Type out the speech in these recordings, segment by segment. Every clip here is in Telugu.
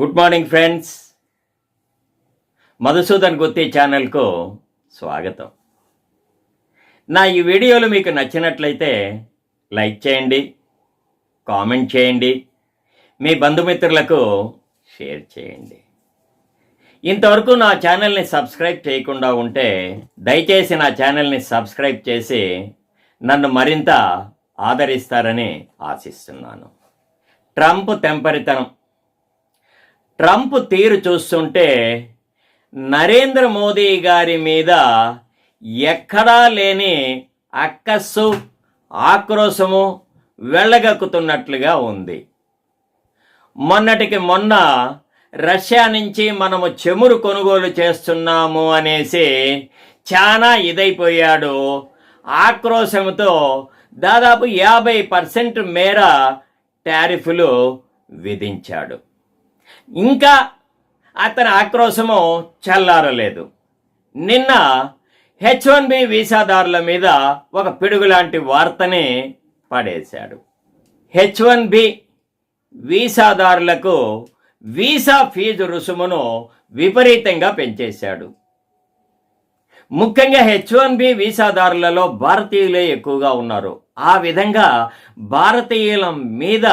Good morning friends. Madhusudan Gutti ఛానల్కు స్వాగతం. నా ఈ వీడియోలు మీకు నచ్చినట్లయితే లైక్ చేయండి కామెంట్ చేయండి మీ బంధుమిత్రులకు షేర్ చేయండి. ఇంతవరకు నా ఛానల్ని సబ్స్క్రైబ్ చేయకుండా ఉంటే దయచేసి నా ఛానల్ని సబ్స్క్రైబ్ చేసి నన్ను మరింత ఆదరిస్తారని ఆశిస్తున్నాను. ట్రంప్ తెంపరితనం. ట్రంప్ తీరు చూస్తుంటే నరేంద్ర మోదీ గారి మీద ఎక్కడా లేని అక్కస్సు ఆక్రోశము వెళ్ళగక్కుతున్నట్లుగా ఉంది. మొన్నటికి మొన్న రష్యా నుంచి మనము చెమురు కొనుగోలు చేస్తున్నాము అనేసి చాలా ఇదైపోయాడు. ఆక్రోశంతో దాదాపు యాభై పర్సెంట్ మేర టారిఫ్లు విధించాడు. ఇంకా అతని ఆక్రోశము చల్లారలేదు. నిన్న హెచ్ వన్ బి వీసాదారుల మీద ఒక పిడుగు లాంటి వార్తని పడేశాడు. హెచ్ వన్ బి వీసాదారులకు వీసా ఫీజు రుసుమును విపరీతంగా పెంచేశాడు. ముఖ్యంగా హెచ్ వన్ బి వీసాదారులలో భారతీయులే ఎక్కువగా ఉన్నారు. ఆ విధంగా భారతీయుల మీద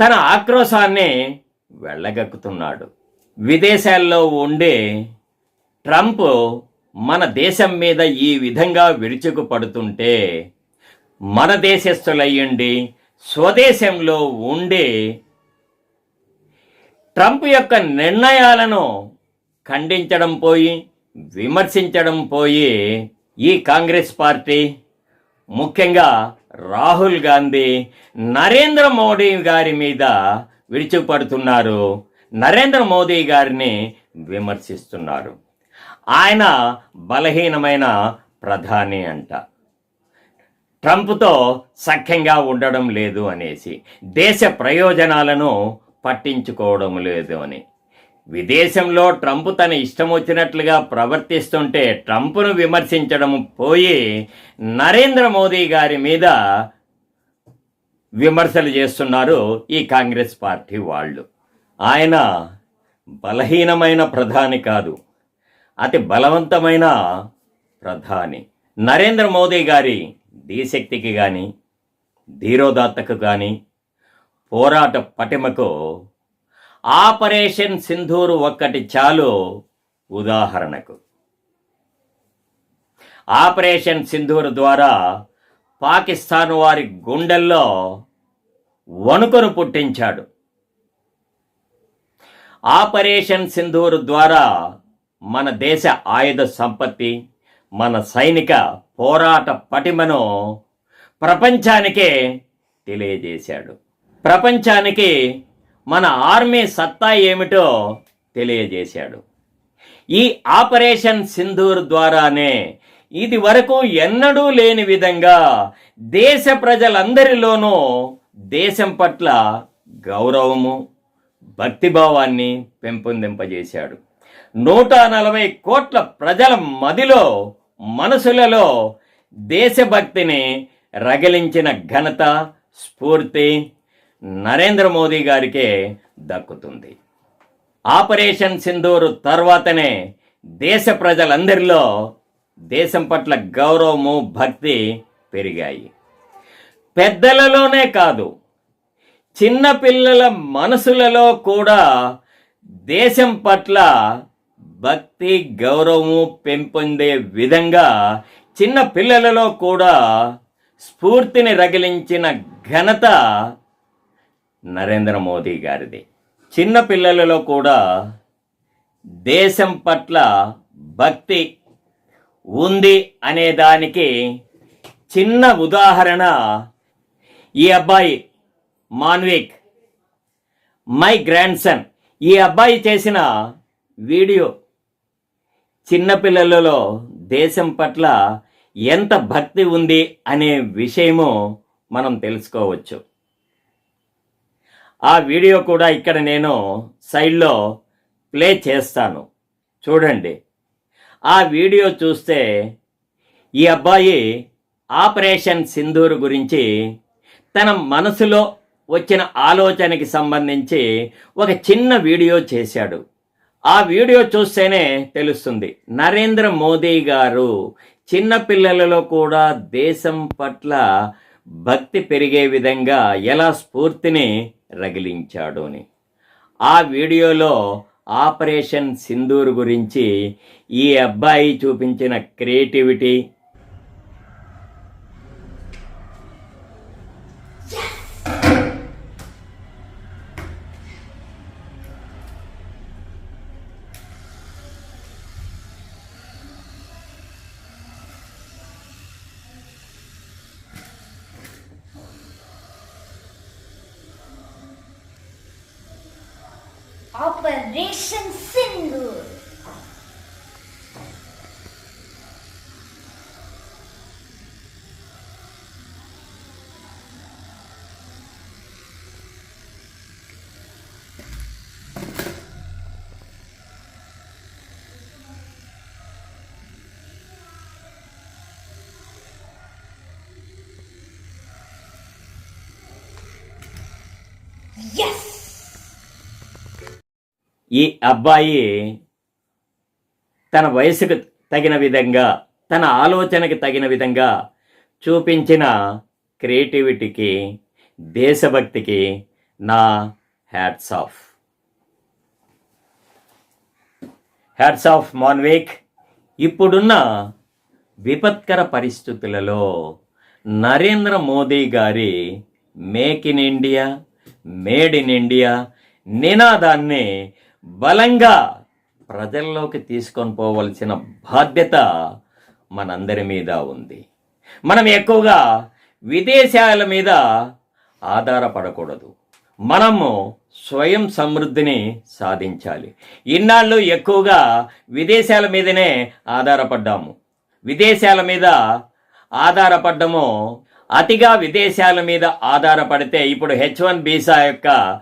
తన ఆక్రోశాన్ని వెళ్ళగక్కుతున్నాడు. విదేశాల్లో ఉండే ట్రంప్ మన దేశం మీద ఈ విధంగా విరుచుకుపడుతుంటే మన దేశస్థులయ్యండి స్వదేశంలో ఉండే ట్రంప్ యొక్క నిర్ణయాలను ఖండించడం పోయి విమర్శించడం పోయి ఈ కాంగ్రెస్ పార్టీ ముఖ్యంగా రాహుల్ గాంధీ నరేంద్ర మోడీ గారి మీద విడిచిపడుతున్నారు. నరేంద్ర మోదీ గారిని విమర్శిస్తున్నారు. ఆయన బలహీనమైన ప్రధాని అంట. ట్రంప్తో సఖ్యంగా ఉండడం లేదు అనేసి దేశ ప్రయోజనాలను పట్టించుకోవడం లేదు అని. విదేశంలో ట్రంప్ తన ఇష్టం వచ్చినట్లుగా ప్రవర్తిస్తుంటే ట్రంప్ను విమర్శించడం పోయి నరేంద్ర మోదీ గారి మీద విమర్శలు చేస్తున్నారు ఈ కాంగ్రెస్ పార్టీ వాళ్ళు. ఆయన బలహీనమైన ప్రధాని కాదు అతి బలవంతమైన ప్రధాని. నరేంద్ర మోదీ గారి ధీశక్తికి కానీ ధీరోదాత్తకు కానీ పోరాట పటిమకు ఆపరేషన్ సింధూరు ఒక్కటి చాలు ఉదాహరణకు. ఆపరేషన్ సింధూరు ద్వారా పాకిస్తాన్ వారి గుండెల్లో వణుకను పుట్టించాడు. ఆపరేషన్ సింధూర్ ద్వారా మన దేశ ఆయుధ సంపత్తి మన సైనిక పోరాట పటిమను ప్రపంచానికే తెలియజేశాడు. ప్రపంచానికి మన ఆర్మీ సత్తా ఏమిటో తెలియజేశాడు. ఈ ఆపరేషన్ సింధూర్ ద్వారానే ఇది వరకు ఎన్నడూ లేని విధంగా దేశ ప్రజలందరిలోనూ దేశం పట్ల గౌరవము భక్తిభావాన్ని పెంపొందింపజేశాడు. నూట నలభై కోట్ల ప్రజల మదిలో మనసులలో దేశభక్తిని రగిలించిన ఘనత స్ఫూర్తి నరేంద్ర మోదీ గారికే దక్కుతుంది. ఆపరేషన్ సింధూరు తర్వాతనే దేశ ప్రజలందరిలో దేశం పట్ల గౌరవము భక్తి పెరిగాయి. పెద్దలలోనే కాదు చిన్న పిల్లల మనసులలో కూడా దేశం పట్ల భక్తి గౌరవము పెంపొందే విధంగా చిన్న పిల్లలలో కూడా స్ఫూర్తిని రగిలించిన ఘనత నరేంద్ర మోదీ గారిది. చిన్న పిల్లలలో కూడా దేశం పట్ల భక్తి ఉంది అనే దానికి చిన్న ఉదాహరణ ఈ అబ్బాయి మాన్విక్ మై గ్రాండ్ సన్ ఈ అబ్బాయి చేసిన వీడియో చిన్నపిల్లలలో దేశం పట్ల ఎంత భక్తి ఉంది అనే విషయము మనం తెలుసుకోవచ్చు. ఆ వీడియో కూడా ఇక్కడ నేను సైడ్లో ప్లే చేస్తాను. చూడండి. ఆ వీడియో చూస్తే ఈ అబ్బాయి ఆపరేషన్ సింధూర్ గురించి తన మనసులో వచ్చిన ఆలోచనకి సంబంధించి ఒక చిన్న వీడియో చేశాడు. ఆ వీడియో చూస్తేనే తెలుస్తుంది. నరేంద్ర మోదీ గారు చిన్న పిల్లలలో కూడా దేశం పట్ల భక్తి పెరిగే విధంగా ఎలా స్ఫూర్తిని రగిలించాడు అని. ఆ వీడియోలో ఆపరేషన్ సింధూర్ గురించి ఈ అబ్బాయి చూపించిన క్రియేటివిటీ Operation Sindhu. ఈ అబ్బాయి తన వయసుకు తగిన విధంగా తన ఆలోచనకి తగిన విధంగా చూపించిన క్రియేటివిటీకి దేశభక్తికి నా హ్యాట్స్ ఆఫ్. హ్యాట్స్ ఆఫ్ మాన్వేక్. ఇప్పుడున్న విపత్కర పరిస్థితులలో నరేంద్ర మోదీ గారి make in India made in India నినాదాన్ని బలంగా ప్రజల్లోకి తీసుకొని పోవలసిన బాధ్యత మనందరి మీద ఉంది. మనం ఎక్కువగా విదేశాల మీద ఆధారపడకూడదు. మనము స్వయం సమృద్ధిని సాధించాలి. ఇన్నాళ్ళు ఎక్కువగా విదేశాల మీదనే ఆధారపడ్డాము. విదేశాల మీద ఆధారపడ్డము అతిగా విదేశాల మీద ఆధారపడితే ఇప్పుడు హెచ్ వన్ బీసా యొక్క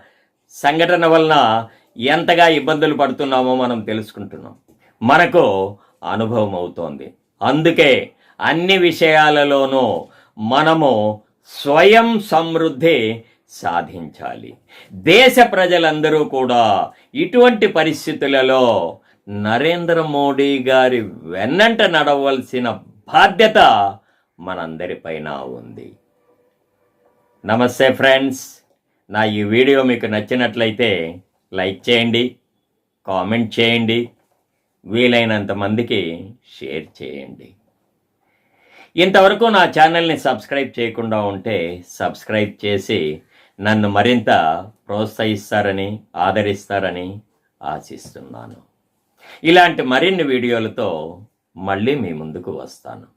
సంఘటన వలన ఎంతగా ఇబ్బందులు పడుతున్నామో మనం తెలుసుకుంటున్నాం. మనకు అనుభవం అవుతోంది. అందుకే అన్ని విషయాలలోనూ మనము స్వయం సమృద్ధి సాధించాలి. దేశ ప్రజలందరూ కూడా ఇటువంటి పరిస్థితులలో నరేంద్ర మోడీ గారి వెన్నంట నడవలసిన బాధ్యత మనందరిపైన ఉంది. నమస్తే ఫ్రెండ్స్. నా ఈ వీడియో మీకు నచ్చినట్లయితే లైక్ చేయండి కామెంట్ చేయండి వీలైనంత మందికి షేర్ చేయండి. ఇంతవరకు నా ఛానల్ని సబ్స్క్రైబ్ చేయకుండా ఉంటే సబ్స్క్రైబ్ చేసి నన్ను మరింత ప్రోత్సహిస్తారని ఆదరిస్తారని ఆశిస్తున్నాను. ఇలాంటి మరిన్ని వీడియోలతో మళ్ళీ మీ ముందుకు వస్తాను.